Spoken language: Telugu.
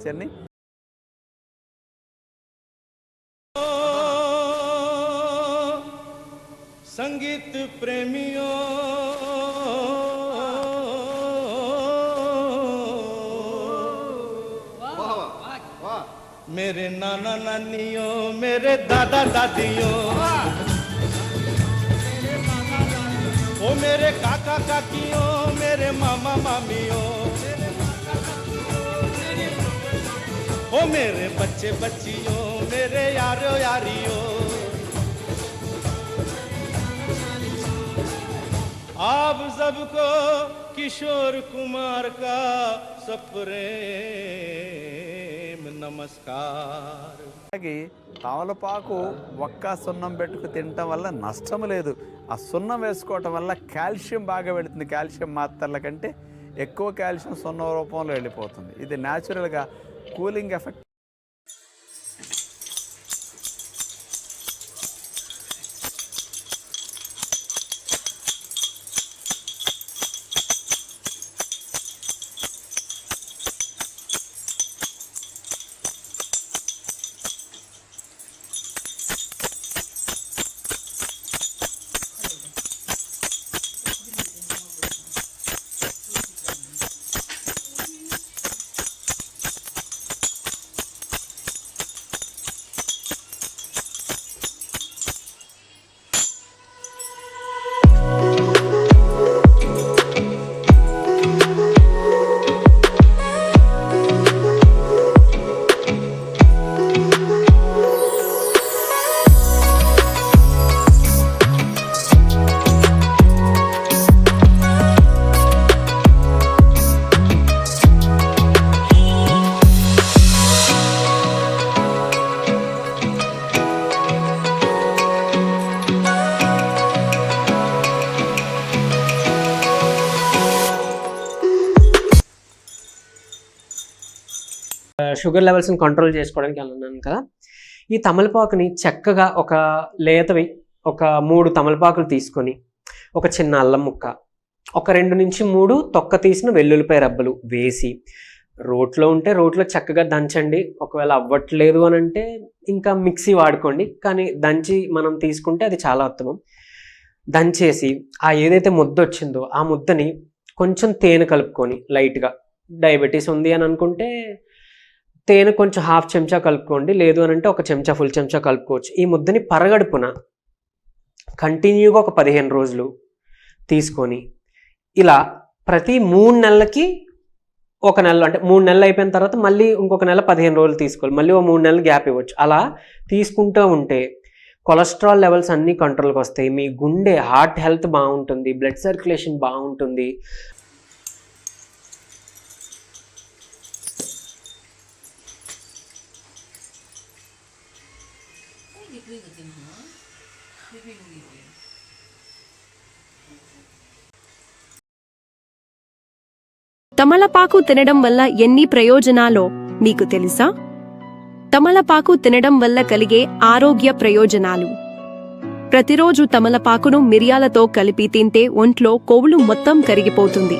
సమస్యని संगीत प्रेमियों मेरे नाना नानियों मेरे दादा दादियों ओ मेरे काका काकियों मेरे मामा मामियों ओ मेरे बच्चे बच्चियों मेरे यारो यारियों आप सबको किशोर कुमार का सप्रेम नमस्कार అలాగే తమలపాకు ఒక్క సున్నం పెట్టుకు తినటం వల్ల నష్టం లేదు ఆ సున్నం వేసుకోవటం వల్ల కాల్షియం బాగా వెళుతుంది కాల్షియం మాత్రల కంటే ఎక్కువ కాల్షియం సున్నం రూపంలో వెళ్ళిపోతుంది ఇది న్యాచురల్గా కూలింగ్ ఎఫెక్ట్ షుగర్ లెవెల్స్ని కంట్రోల్ చేసుకోవడానికి అన్నాను కదా. ఈ తమలపాకుని చక్కగా ఒక లేతవి ఒక మూడు తమలపాకులు తీసుకొని ఒక చిన్న అల్లం ముక్క ఒక రెండు నుంచి మూడు తొక్క తీసిన వెల్లుల్లిపాయ రబ్బలు వేసి రోట్లో ఉంటే రోట్లో చక్కగా దంచండి. ఒకవేళ అవ్వట్లేదు అని అంటే ఇంకా మిక్సీ వాడుకోండి. కానీ దంచి మనం తీసుకుంటే అది చాలా ఉత్తమం. దంచేసి ఆ ఏదైతే ముద్ద వచ్చిందో ఆ ముద్దని కొంచెం తేనె కలుపుకొని లైట్గా డయాబెటీస్ ఉంది అని అనుకుంటే తేనె కొంచెం హాఫ్ చెంచా కలుపుకోండి. లేదు అని అంటే ఒక చెంచా ఫుల్ చెంచా కలుపుకోవచ్చు. ఈ ముద్దని పరగడుపున కంటిన్యూగా ఒక పదిహేను రోజులు తీసుకొని ఇలా ప్రతి మూడు నెలలకి ఒక నెల అంటే మూడు నెలలు అయిపోయిన తర్వాత మళ్ళీ ఇంకొక నెల పదిహేను రోజులు తీసుకోవాలి. మళ్ళీ ఒక మూడు నెలలు గ్యాప్ ఇవ్వచ్చు. అలా తీసుకుంటూ ఉంటే కొలెస్ట్రాల్ లెవెల్స్ అన్నీ కంట్రోల్కి వస్తాయి. మీ గుండె హార్ట్ హెల్త్ బాగుంటుంది. బ్లడ్ సర్క్యులేషన్ బాగుంటుంది. తమలపాకు తినడం వల్ల ఎన్ని ప్రయోజనాలో మీకు తెలుసా? తమలపాకు తినడం వల్ల కలిగే ఆరోగ్య ప్రయోజనాలు. ప్రతిరోజు తమలపాకును మిరియాలతో కలిపి తింటే ఒంట్లో కొవ్వులు మొత్తం కరిగిపోతుంది.